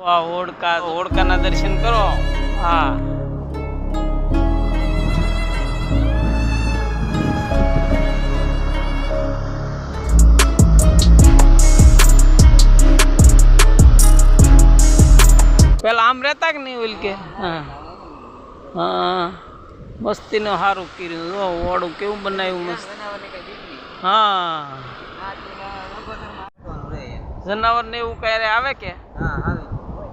આ હોડકા હોડકાના દર્શન કરો. હા. પેલા આમ રહેતા કે નહીં ઓલ કે? હા. હા. મસ્તીનું સારું કર્યું. જો, ઓડું કેવું બનાવ્યું મસ્ત. હા. જનાવર ને એવું ક્યારે આવે કે?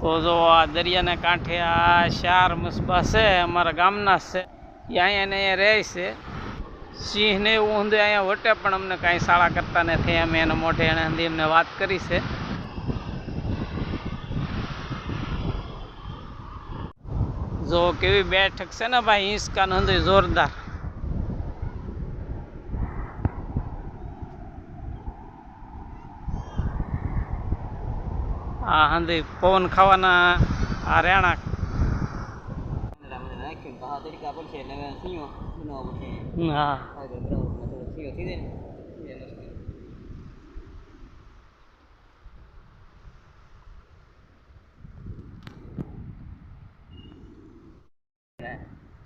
તો જો આ દરિયાના કાંઠે આ ચાર મસબા છે, અમારા ગામના છે. એ અહીંયા ને અહીંયા રહે છે. સિંહ ને એવું ઊંધું અહીંયા વટે, પણ અમને કાંઈ શાળા કરતા નથી. અમે એના મોઢે એને હંધી વાત કરી છે. જો કેવી બેઠક છે ને ભાઈ હિંસકાન હંધી જોરદાર. આ હંધી પવન ખાવાના આ રેણા. હા.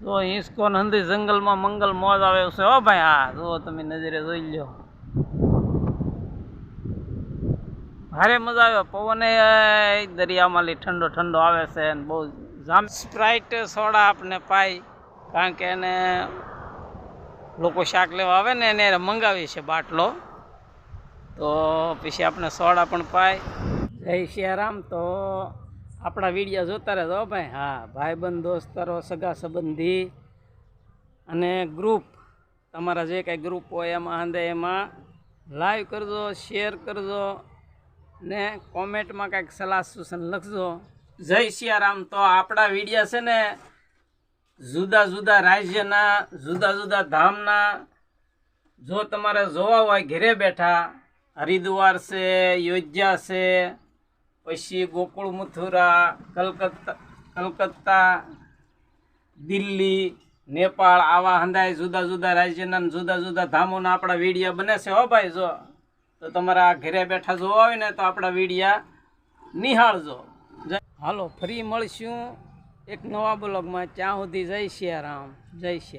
તો હિંચકો હંધી જંગલમાં મંગલ મોજ આવે છે હો ભાઈ, હા, જો તમે નજરે જોઈ લ્યો. ભારે મજા આવે. પવન દરિયામાં લઈ ઠંડો ઠંડો આવે છે અને બહુ જામ. સ્પ્રાઇટ સોડા આપણે પાઈ, કારણ કે એને લોકો શાક લેવા આવે ને એને મંગાવી છે બાટલો. તો પછી આપણે સોડા પણ પાય જય સિયારામ. તો આપણા વીડિયો જોતા રહેજો ભાઈ. હા, ભાઈબંધ, દોસ્તારો, સગા સંબંધી અને ગ્રુપ તમારા જે કાંઈ ગ્રુપ હોય એમાં આંધે એમાં લાઈવ કરજો શેર કરજો. ને કોમેન્ટમાં કાંઈક સલાહ સૂચન લખજો. જય સિયારામ. તો આપણા વિડીયા છે ને જુદા જુદા રાજ્યના, જુદા જુદા ધામના. જો તમારે જોવા હોય ઘરે બેઠા, હરિદ્વાર છે, યોધ્યા છે, પછી ગોકુળ, મથુરા, કલકત્તા કલકત્તા, દિલ્હી, નેપાળ, આવા હંધાય જુદા જુદા રાજ્યના જુદા જુદા ધામોના આપણા વિડીયા બને છે હો ભાઈ જો. તો તમારા ઘરે બેઠા જોવા હોય ને તો આપણા વિડીયા નિહાળજો. હાલો, ફરી મળશું એક નવા બ્લોગમાં. ત્યાં સુધી જય સિયારામ જય સિયા